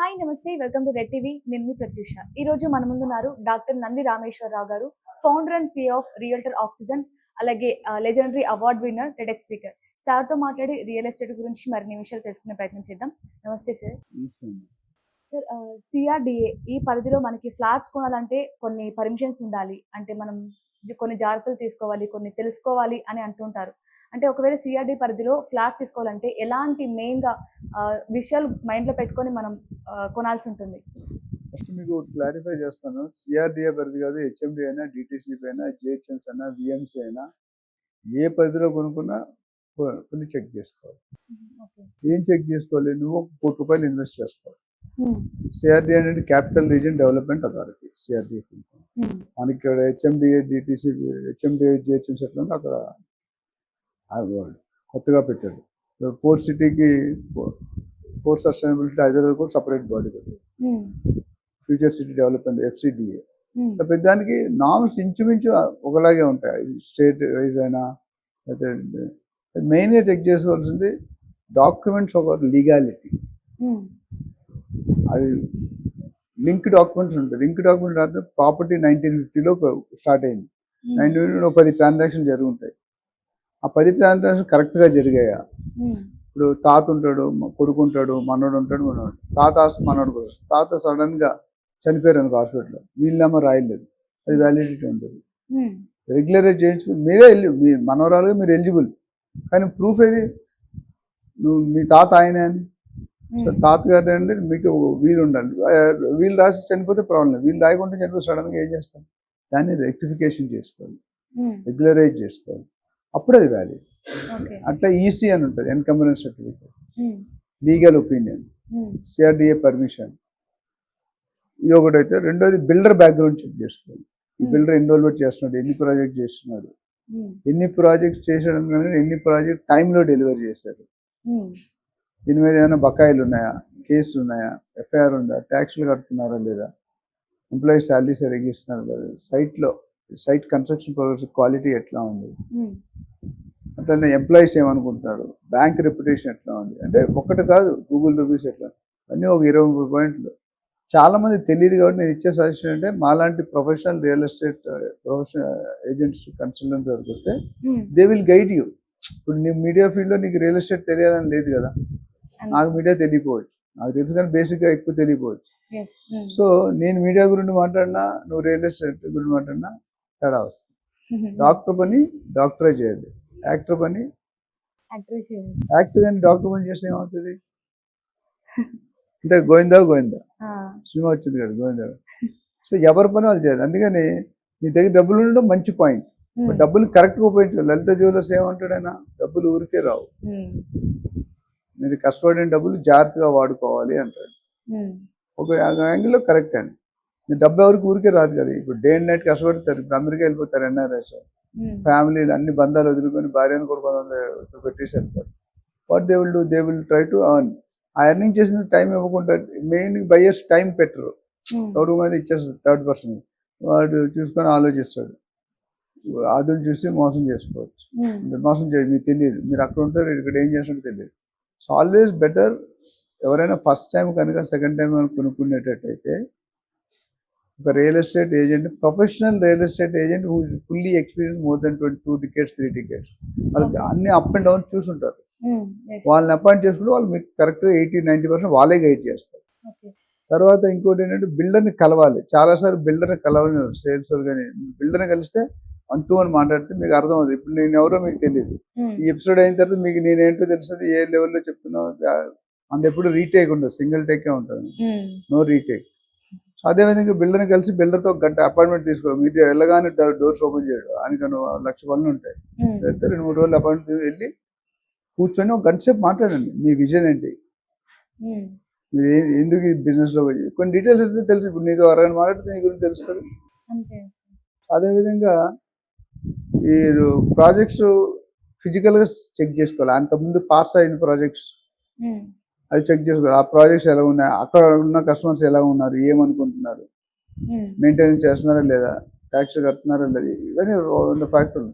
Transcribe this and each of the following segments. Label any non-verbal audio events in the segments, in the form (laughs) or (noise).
Hi నమస్తే welcome to red TV. నేను మీ ప్రత్యూష. ఈ రోజు మన ముందున్నారు doctor Nandi Rameswara Rao garu founder and CEO of realtor oxygen అలాగే legendary award winner TEDx speaker సార్తో మాట్లాడి రియల్ ఎస్టేట్ గురించి మరిన్ని విషయాలు తెలుసుకునే ప్రయత్నం చేద్దాం. నమస్తే సార్ సార్ సిఆర్డిఏ ఈ పరిధిలో మనకి ఫ్లాట్స్ కొనాలంటే కొన్ని పర్మిషన్స్ ఉండాలి. అంటే మనం కొన్ని జాగ్రత్తలు తీసుకోవాలి కొన్ని తెలుసుకోవాలి అని అంటుంటారు. అంటే ఒకవేళ సిఆర్డి పరిధిలో ఫ్లాట్స్ తీసుకోవాలంటే ఎలాంటి మెయిన్గా విషయాలు మైండ్లో పెట్టుకొని మనం కొనాల్సి ఉంటుంది? ఫస్ట్ మీకు క్లారిఫై చేస్తాను. సిఆర్డిఏ పరిధి కాదు హెచ్ఎండి అయినా డిటీసీపీ అయినా జిహెచ్ఎంస్ అయినా విఎంసీ అయినా ఏ పరిధిలో కొనుక్కున్నా కొన్ని చెక్ చేసుకోవాలి. ఏం చెక్ చేసుకోవాలి? నువ్వు ఒక కోటి రూపాయలు ఇన్వెస్ట్ చేస్తావు. సిఆర్డిఏ అనేది capital region development authority CRDA మనకి ఇక్కడ హెచ్ఎండిఏ డిటీసీ హెచ్ఎండిఏ జిహెచ్ఎంస్ ఎట్లా ఉందో. అక్కడ వర్డ్ కొత్తగా పెట్టాడు ఫోర్ సిటీకి ఫోర్ సస్టైనబిలిటీ హైదరాబాద్ కూడా సపరేట్ బాడీ పెట్టాడు ఫ్యూచర్ సిటీ డెవలప్మెంట్ ఎఫ్సిడిఏ పెద్దానికి నామ్స్ ఇంచుమించు ఒకలాగే ఉంటాయి. స్టేట్ వైజ్ అయినా అయితే మెయిన్గా చెక్ చేసుకోవాల్సింది డాక్యుమెంట్స్ ఒక లీగాలిటీ అది లింక్ డాక్యుమెంట్స్ ఉంటాయి. లింక్ డాక్యుమెంట్ రాస్తే ప్రాపర్టీ నైన్టీన్ ఫిఫ్టీలో స్టార్ట్ అయింది. నైన్టీన్ ఫిఫ్టీలో పది ట్రాన్సాక్షన్ జరుగుంటాయి. ఆ పది ట్రాన్సాక్షన్ కరెక్ట్గా జరిగాయా? ఇప్పుడు తాత ఉంటాడు కొడుకు ఉంటాడు మనోడు ఉంటాడు మనోడు. తాత మనోడు కూడా. తాత సడన్గా చనిపోయారు అనుకో హాస్పిటల్లో. వీళ్ళేమో రాయలేదు. అది వ్యాలిడిటీ ఉంటుంది. రెగ్యులరైజ్ చేయించుకుని మీరే ఎలి మీ మనవరాలుగా మీరు ఎలిజిబుల్. కానీ ప్రూఫ్ ఏది? నువ్వు మీ తాత ఆయనే అని? తాతగారు అంటే మీకు వీలు ఉండాలి. ఆ, వీళ్ళు రాసి చనిపోతే ప్రాబ్లం వీళ్ళు రాయకుండా చనిపోతే సడన్గా ఏం చేస్తాం? దాన్ని రెక్టిఫికేషన్ చేసుకోవాలి. రెగ్యులరైజ్ చేసుకోవాలి. అప్పుడు అది వ్యాలిడ్ అట్లా ఈసీ అని ఉంటుంది. Encumbrance certificate legal opinion CRDA permission ఇది ఒకటైతే. రెండోది బిల్డర్ బ్యాక్గ్రౌండ్ చెక్ చేసుకోవాలి. ఈ. బిల్డర్ ఇన్వాల్వ్మెంట్ చేస్తున్నాడు. ఎన్ని ప్రాజెక్ట్ చేస్తున్నాడు? ఎన్ని ప్రాజెక్ట్స్ చేసడం ఎన్ని ప్రాజెక్ట్ టైంలో డెలివరీ చేశారు దీని మీద ఏమైనా బకాయిలు ఉన్నాయా? కేసులు ఉన్నాయా? ఎఫ్ఐఆర్ ఉందా? ట్యాక్స్లు కడుతున్నారా లేదా? ఎంప్లాయీస్ శాలరీస్ సరిగ్గా ఇస్తున్నారా లేదా? సైట్లో సైట్ కన్స్ట్రక్షన్ ప్రోగ్రెస్ క్వాలిటీ ఎట్లా ఉంది? అట్లనే ఎంప్లాయీస్ ఏమనుకుంటున్నారు? బ్యాంక్ రెప్యుటేషన్ ఎట్లా ఉంది? అంటే ఒక్కటి కాదు గూగుల్ రివ్యూస్ ఎట్లా అన్నీ ఒక ఇరవై ముప్పై పాయింట్లు చాలా మంది తెలియదు కాబట్టి నేను ఇచ్చే సజెషన్ అంటే మాలాంటి professional real estate professional agents consultant వరకు వస్తే దే విల్ గైడ్ యూ ఇప్పుడు నీ మీడియా ఫీల్డ్లో నీకు రియల్ ఎస్టేట్ తెలియాలని లేదు కదా. నాకు మీడియా తెలియపోవచ్చు నాకు తెలుసు కానీ బేసిక్గా ఎక్కువ తెలియపోవచ్చు సో నేను మీడియా గురించి మాట్లాడినా నువ్వు రియల్ ఎస్టేట్ గురించి మాట్లాడినా తేడా వస్తుంది. డాక్టర్ పని డాక్టరే చేయాలి. యాక్టర్ పని యాక్టర్ కానీ డాక్టర్ పని చేస్తే ఏమవుతుంది? అంటే గోవిందా గోవిందా? సినిమా వచ్చింది కదా గోవిందా? సో ఎవరి పని వాళ్ళు చేయాలి. అందుకని నీ దగ్గర డబ్బులు ఉండడం మంచి పాయింట్. డబ్బులు కరెక్ట్గా ఉపయోగించాలి లలిత జ్యువెలర్స్ ఏమంటాడైనా డబ్బులు ఊరికే రావు. మీరు కష్టపడిన డబ్బులు జాగ్రత్తగా వాడుకోవాలి అంటాడు. ఒక యాంగిల్లో కరెక్ట్ ఈ డబ్బు ఎవరికి ఊరికే రాదు కదా. ఇప్పుడు డే అండ్ నైట్ కష్టపడతారు. ఇప్పుడు అమెరికా వెళ్ళిపోతారు ఎన్ఆర్ఎస్ ఫ్యామిలీలు అన్ని బంధాలు వదులుకొని భార్యను కూడా కొంతమంది పెట్టేసి వెళ్తారు. What they will do they will try to earn ఆ ఎర్నింగ్ చేసిన టైం ఇవ్వకుండా మెయిన్ బయ్యర్స్ టైం పెట్టరు. ఎవరు మీద ఇచ్చేస్తారు థర్డ్ పర్సన్ వాడు చూసుకొని ఆలోచిస్తాడు. అదులు చూసి మోసం చేసుకోవచ్చు. మోసం చేయాలి మీకు తెలియదు. మీరు అక్కడ ఉంటారు ఇక్కడ ఏం చేస్తారో తెలియదు. సో ఆల్వేస్ బెటర్ ఎవరైనా ఫస్ట్ టైం కనుక సెకండ్ టైం కనుక కొనుక్కునేటట్టయితే ఒక real estate agent professional real estate agent who fully experience more than twenty two tickets three tickets వాళ్ళకి. అన్ని అప్ అండ్ డౌన్ చూసుంటారు. వాళ్ళని అపాయింట్ చేసుకుంటే వాళ్ళు మీకు కరెక్ట్ ఎయిటీ నైంటీ పర్సెంట్ వాళ్ళే గైడ్ చేస్తారు. తర్వాత ఇంకోటి ఏంటంటే బిల్డర్ని కలవాలి. చాలాసార్లు బిల్డర్ని కలవాలి సేల్స్ కానీ బిల్డర్ని కలిస్తే వన్ టు వన్ మాట్లాడితే మీకు అర్థం అవుతుంది. ఇప్పుడు నేను ఎవరో మీకు తెలియదు. ఈ ఎపిసోడ్ అయిన తర్వాత మీకు నేనేంటో తెలుస్తుంది ఏ లెవెల్లో చెప్తున్నావు అంత ఎప్పుడు రీటేక్ ఉండదు. సింగిల్ టేకే ఉంటుంది. నో రీటేక్ అదేవిధంగా బిల్డర్ని కలిసి బిల్డర్తో ఒక గంట అపాయింట్మెంట్ తీసుకోవాలి మీరు వెళ్ళగానే డోర్స్ ఓపెన్ చేయడం. ఆయనకను లక్ష పనులు ఉంటాయి. వెళ్తే రెండు మూడు రోజులు అపాయింట్మెంట్ వెళ్ళి కూర్చొని ఒక గంట సేపు మాట్లాడండి. మీ విజన్ ఏంటి? మీరు ఎందుకు ఈ బిజినెస్లో కొన్ని డీటెయిల్స్ అయితే తెలుసు. ఇప్పుడు నీతో అరవై మాట్లాడితే నీ గురించి తెలుస్తుంది. అదేవిధంగా ఈ ప్రాజెక్ట్స్ ఫిజికల్గా చెక్ చేసుకోవాలి. అంతకుముందు పాస్ అయిన ప్రాజెక్ట్స్ అది చెక్ చేసుకోవాలి. ఆ ప్రాజెక్ట్స్ ఎలా ఉన్నాయి? అక్కడ ఉన్న కస్టమర్స్ ఎలా ఉన్నారు? ఏమనుకుంటున్నారు? మెయింటెనెన్స్ చేస్తున్నారా లేదా? ట్యాక్స్ కడుతున్నారా లేదా? ఇవన్నీ వంద ఫ్యాక్టర్లు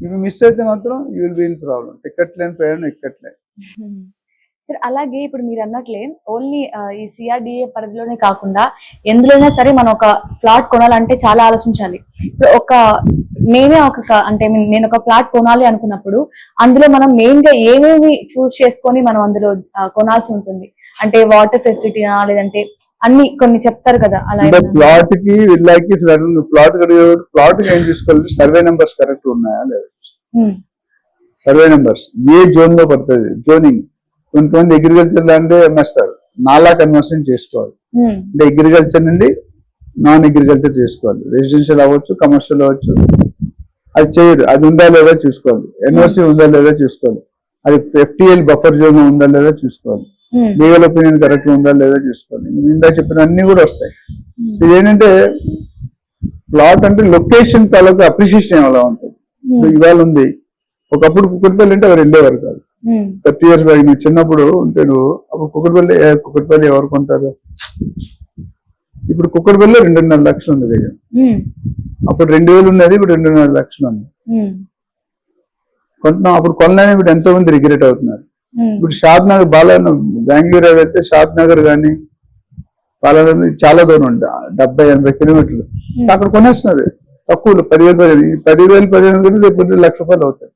ఇవి మిస్ అయితే మాత్రం you will be in problem ticket లేని ప్రయాణం ఎక్కట్లే సార్ అలాగే ఇప్పుడు మీరు అన్నట్లే ఓన్లీ ఈ సిఆర్డిఏ పరిధిలోనే కాకుండా ఎందులోనైనా సరే మనం ఒక ఫ్లాట్ కొనాలంటే చాలా ఆలోచించాలి. ఇప్పుడు ఒక నేనే ఒక అంటే నేను ఒక ఫ్లాట్ కొనాలి అనుకున్నప్పుడు అందులో మనం మెయిన్గా ఏమేమి చూస్ చేసుకొని మనం అందులో కొనాల్సి ఉంటుంది. అంటే వాటర్ ఫెసిలిటీనా లేదంటే అన్ని కొన్ని చెప్తారు కదా అలా? ప్లాట్కి విల్లాకి ప్లాట్ ప్లాట్ ఏం చూసుకోవాలి సర్వే నెంబర్స్ కరెక్ట్ ఉన్నాయా లేదా? సర్వే నెంబర్స్ ఏ జోన్లో పడుతుంది? జోనింగ్. కొంతమంది అగ్రికల్చర్ ల్యాండ్ అమ్మేస్తారు నాలా కన్వర్షన్ చేసుకోవాలి. అంటే అగ్రికల్చర్ నుండి నాన్ అగ్రికల్చర్ చేసుకోవాలి. రెసిడెన్షియల్ అవ్వచ్చు కమర్షియల్ అవ్వచ్చు. అది చేయరు. అది ఉందా లేదా చూసుకోవాలి. ఎన్ఓసి ఉందా లేదా చూసుకోవాలి. అది ఎఫ్టిఎల్ బఫర్ జోన్ ఉందా లేదా చూసుకోవాలి. లీగల్ ఒపీనియన్ కరెక్ట్ ఉందా లేదా చూసుకోవాలి. ఇందా చెప్పిన అన్ని కూడా వస్తాయి. ఉమ్, ఇది ఏంటంటే ప్లాట్ అంటే లొకేషన్ తాలూకు అప్రిషియేషన్ ఎలా ఉంటుంది? ఇవాళ ఉంది. ఒకప్పుడు కుక్కటిపల్లి అంటే ఎవరు వెళ్ళేవారు కాదు. థర్టీ ఇయర్స్ బ్యాక్ నువ్వు చిన్నప్పుడు ఉంటే నువ్వు అప్పుడు కుక్కటిపల్లి ఏ, కుక్కటిపల్లి ఎవరు కొంటారు ఇప్పుడు కుక్కటిపల్లి రెండున్నర లక్షలు ఉంది ఉమ్, అప్పుడు రెండు వేలు ఉన్నది ఇప్పుడు రెండున్నర లక్షలు ఉంది కొంటున్నాం అప్పుడు కొనలేని ఇప్పుడు ఎంతో మంది రిగ్రెట్ అవుతున్నారు ఇప్పుడు షాద్ నగర్ బాలా బెంగళూరు వెళ్తే షాద్ నగర్ కానీ బాలానగర్ చాలా దూరం ఉంది డెబ్బై ఎనభై కిలోమీటర్లు అక్కడ కొనేస్తున్నారు తక్కువ పదివేలు పదిహేను పదివేలు పదిహేను రేపు లక్ష రూపాయలు అవుతాయి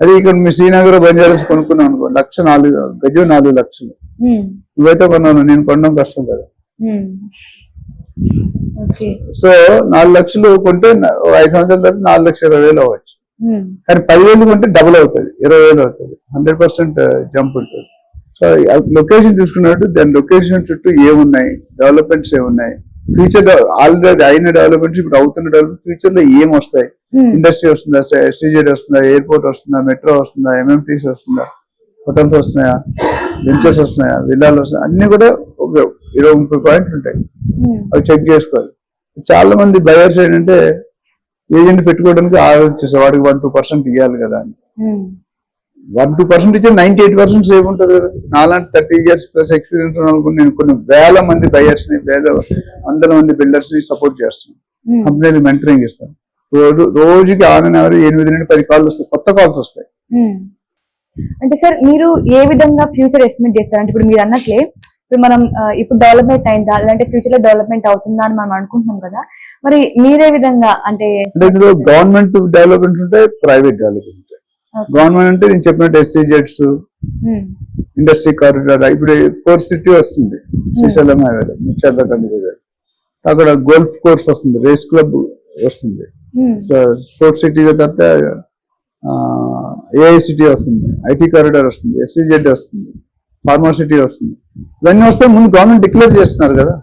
అదే ఇక్కడ మీ శ్రీనగర్ బంజారాస్ కొనుక్కున్నాం అనుకో లక్ష నాలుగు గజం నాలుగు లక్షలు. నువ్వైతే కొన్నాను నేను కొనడం కష్టం కదా. సో నాలుగు లక్షలు కొంటే ఐదు సంవత్సరాల తర్వాత నాలుగు లక్షల ఇరవై వేలు అవ్వచ్చు. కానీ పదివేలు కొంటే డబుల్ అవుతుంది ఇరవై వేలు అవుతుంది. హండ్రెడ్ పర్సెంట్ జంప్ ఉంటుంది. సో లొకేషన్ చూసుకున్నట్టు దాని లొకేషన్ చుట్టూ ఏమున్నాయి డెవలప్మెంట్స్ ఏమున్నాయి? ఫ్యూచర్ ఆల్రెడీ అయిన డెవలప్మెంట్స్ ఇప్పుడు అవుతున్న డెవలప్మెంట్ ఫ్యూచర్లో ఏం వస్తాయి? ఇండస్ట్రీ వస్తుందా? ఎస్టీజెడ్ వస్తుందా? ఎయిర్పోర్ట్ వస్తుందా? మెట్రో వస్తుందా? ఎంఎంటీస్ వస్తుందా? హోటల్స్ వస్తున్నాయా? వెంచర్స్ వస్తున్నాయా? విల్లాలు వస్తున్నాయా? అన్ని కూడా ఒక ఇరవై ముప్పై పాయింట్లు ఉంటాయి. ఉమ్, అవి చెక్ చేసుకోవాలి. చాలా మంది బయర్స్ ఏంటంటే ఏజెంట్ పెట్టుకోవడానికి ఆలోచిస్తారు. వాడికి వన్ టూ పర్సెంట్ ఇవ్వాలి కదా అని. ఉమ్, వన్ టూ పర్సెంట్ ఇచ్చే నైన్టీ ఎయిట్ పర్సెంట్ సేవ్ ఉంటుంది కదా. నాలాంటి థర్టీ ఇయర్స్ ప్లస్ ఎక్స్పీరియన్స్ ఉన్న నేను కొన్ని వేల మంది బయర్స్ని వేల వందల మంది బిల్డర్స్ని సపోర్ట్ చేస్తున్నాను కంపెనీలు మెంటరింగ్ ఇస్తాను. రోజు రోజుకి ఆన్ అవర్ ఎనిమిది నుండి పది కాల్స్ వస్తాయి. కొత్త కాల్స్ వస్తాయి. ఉమ్. అంటే సార్ మీరు ఏ విధంగా ఫ్యూచర్ ఎస్టిమేట్ చేస్తారు? అంటే ఇప్పుడు మీరు అన్నట్లే ఇప్పుడు మనం ఇప్పుడు డెవలప్మెంట్ అయిందా? లేదంటే ఫ్యూచర్లో డెవలప్మెంట్ అవుతుందా అని మనం అనుకుంటున్నాం కదా. మరి మీరే విధంగా అంటే గవర్నమెంట్ డెవలప్మెంట్స్ ఉంటాయి ప్రైవేట్ డెవలప్మెంట్. గవర్నమెంట్ అంటే నేను చెప్పినట్టు ఎస్సీజెట్స్ ఉమ్, ఇండస్ట్రీ కారిడార్ ఇప్పుడు ఫోర్ సిటీ వస్తుంది. శ్రీశైలం హైవే ముచ్చర్ల కంది అక్కడ గోల్ఫ్ కోర్స్ వస్తుంది రేస్ క్లబ్ వస్తుంది. స్పోర్ట్స్ సిటీ తర్వాత ఏఐ సిటీ వస్తుంది ఐటీ కారిడార్ వస్తుంది ఎస్సీజెడ్ వస్తుంది ఫార్మాసిటీ వస్తుంది. ఇవన్నీ వస్తే ముందు గవర్నమెంట్ డిక్లేర్ చేస్తున్నారు కదా.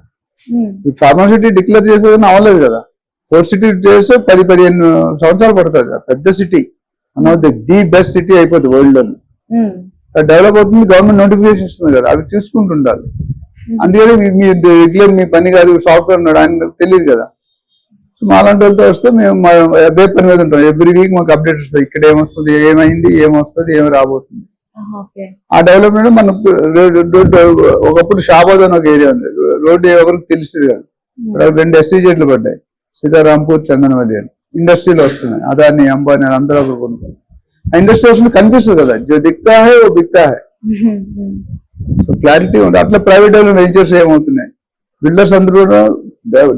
ఫార్మాసిటీ డిక్లేర్ చేసేదని అవ్వలేదు కదా. ఫోర్ సిటీ చేస్తే పది పదిహేను సంవత్సరాలు పడుతుంది కదా. పెద్ద సిటీ అన్నది ది బెస్ట్ సిటీ అయిపోతుంది వరల్డ్లో డెవలప్ అవుతుంది గవర్నమెంట్ నోటిఫికేషన్ ఇస్తుంది కదా అవి చూసుకుంటుండాలి. అందుకని మీ- రెగ్యులర్ మీ పని కాదు సాఫ్ట్వేర్ ఉన్నాడు ఆయన తెలియదు కదా. మాలాంటి వాళ్ళతో వస్తే మేము అదే పని మీద ఉంటాం. ఎవ్రీ వీక్ మాకు అప్డేట్ వస్తాయి. ఇక్కడ ఏమొస్తుంది ఏమైంది ఏమొస్తుంది ఏమి రాబోతుంది. ఆ డెవలప్మెంట్ మన ఒకప్పుడు షాబాద్ అని ఒక ఏరియా ఉంది. రోడ్డు ఎవరికి తెలిసింది కాదు. ఇక్కడ రెండు ఎస్టీజెట్లు పడ్డాయి. సీతారాంపూర్ చందనవల్లి అని. ఇండస్ట్రీలు వస్తున్నాయి. అదాని అంబానీ అని అందరూ అక్కడ కొనుక్కోవాలి ఆ ఇండస్ట్రీ వస్తుంది కనిపిస్తుంది కదా. జో దిక్తా హై ఓ బిక్తా హై. (laughs) సో క్లారిటీ ఉంది. అట్లా ప్రైవేట్ వెంచర్స్ ఏమవుతున్నాయి? బిల్డర్స్ అందరూ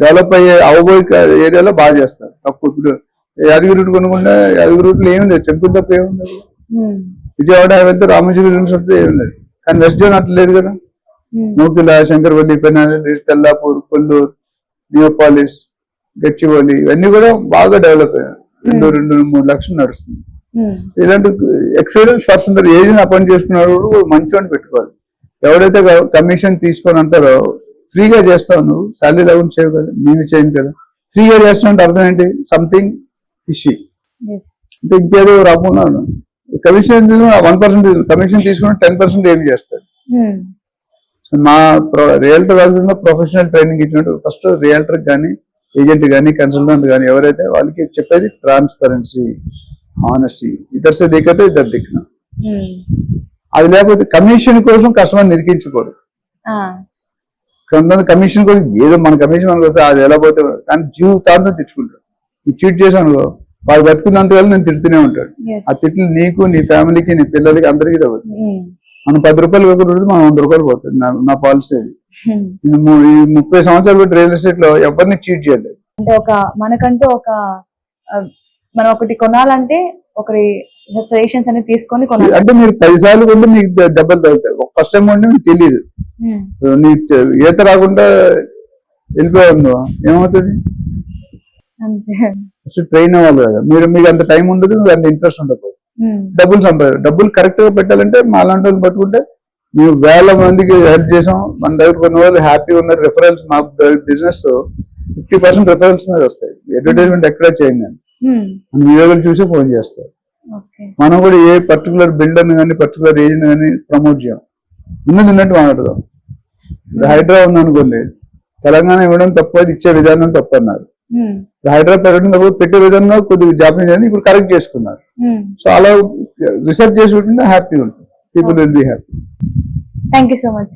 డెవలప్ అయ్యే అవబోయే ఏరియాలో బాగా చేస్తారు. తక్కువ ఇప్పుడు యాదగిరి రూట్ కొనుక్కుంటే యాదగిరి రూట్లో ఏం లేదు. టెంపుల్ తప్ప ఏముంది? ఉమ్, విజయవాడ వెళ్తే రామోజీ రిలయన్స్ వస్తే ఏం లేదు. కానీ వెస్ట్ జోన్ అట్లా లేదు కదా. ఉమ్, నూకిల శంకర్పల్లి పెనాలి తెల్లాపూర్ కొల్లూరు నియోపాలిస్ గచ్చిబౌలి ఇవన్నీ కూడా బాగా డెవలప్ అయ్యాయి. రెండు రెండు మూడు లక్షలు నడుస్తుంది. ఉమ్, ఇలాంటి ఎక్స్పీరియన్స్ పర్సన్ ఏజెంట్ అపాయింట్ చేసుకున్నాడు మంచివాడిని పెట్టుకోవాలి. ఎవడైతే కమిషన్ తీసుకొని అంటారో ఫ్రీగా చేస్తావు నువ్వు శాలరీ లెవెన్ చేయవు కదా నేను చేయను కదా. ఫ్రీగా చేస్తున్నా అంటే అర్థం ఏంటి? Something yes. అంటే ఇంకేదో రాకున్నాను కమిషన్ తీసుకుని వన్ పర్సెంట్ కమిషన్ తీసుకుని టెన్ పర్సెంట్ ఏం చేస్తాడు? మా రియల్టర్ వాళ్ళ ప్రొఫెషనల్ ట్రైనింగ్ ఇచ్చినట్టు ఫస్ట్ రియల్టర్ కానీ ఏజెంట్ కానీ కన్సల్టెంట్ కానీ ఎవరైతే వాళ్ళకి చెప్పేది ట్రాన్స్పరెన్సీ ఆనెస్టీ సే దిక్కతే ఇద్దరు దిక్కున అది లేకపోతే కమిషన్ కోసం కస్టమర్ నిరికించకూడదు ఆ, కొంతమంది కమిషన్ కోసం ఏదో మన కమిషన్ మనకు వస్తే అది ఎలా పోతే కానీ జీవితాంతం తెచ్చుకుంటాడు నువ్వు చీట్ చేశాను వాడు బతుకున్నంత వల్ల నేను తిడుతూనే ఉంటాడు. ఆ తిట్లు నీకు నీ ఫ్యామిలీకి నీ పిల్లలకి అందరికీ తగ్గుతుంది మనం పది రూపాయలు పెట్టుకుంటే మనం వంద రూపాయలు పోతుంది నా పాలసీ అది. ముప్పై సంవత్సరాలు పెట్టి రియల్ ఎస్టేట్లో ఎవరిని చీట్ చేయలేదు. అంటే ఒక మనకంటూ ఒక మనం ఒకటి కొనాలంటే ఒకరి సజెషన్స్ అన్ని తీసుకొని కొనాలి. అంటే మీరు పది సార్లు కొంటే మీకు దెబ్బలు తగ్గుతాయి ఫస్ట్ టైం కొంటే మీకు తెలియదు Hmm. నీకు ఈత రాకుండా వెళ్ళిపోయావు ఏమవుతుంది? అంతే. ఫస్ట్ ట్రైన్ అవ్వాలి కదా. మీరు మీకు అంత టైం ఉండదు అంత ఇంట్రెస్ట్ ఉండదు. Hmm. డబ్బులు సంపాదించారు డబ్బులు కరెక్ట్గా పెట్టాలంటే మా లాంటి వాళ్ళు పట్టుకుంటే మేము వేల మందికి హెల్ప్ చేసాం మన దగ్గర కొన్ని వాళ్ళు హ్యాపీ ఉన్నారు. రిఫరెన్స్ మా బిజినెస్ ఫిఫ్టీ పర్సెంట్ రిఫరెన్స్ మీద వస్తాయి. అడ్వర్టైజ్మెంట్ ఎక్కడ చేయండి Hmm. మన వీడియోలు చూసి ఫోన్ చేస్తారు. మనం కూడా ఏ పర్టికులర్ బిల్డర్ని కానీ పర్టికులర్ ఏజ్ని కానీ ప్రమోట్ చేయం. ఉన్నది ఉన్నట్టు మాట్లాడదాం. ఇప్పుడు హైడ్రా ఉందనుకోండి తెలంగాణ ఇవ్వడం తప్పు ఇచ్చే విధానం తప్పు అన్నారు. Hmm. హైడ్రా పెట్టడం తప్పు పెట్టే విధానంలో కొద్దిగా జాప్యం చేయండి ఇప్పుడు కరెక్ట్ చేసుకున్నారు. Hmm. సో అలా రీసెర్చ్ చేసి ఉంటే హ్యాపీ ఉంటుంది. people will be happy. Thank you so much.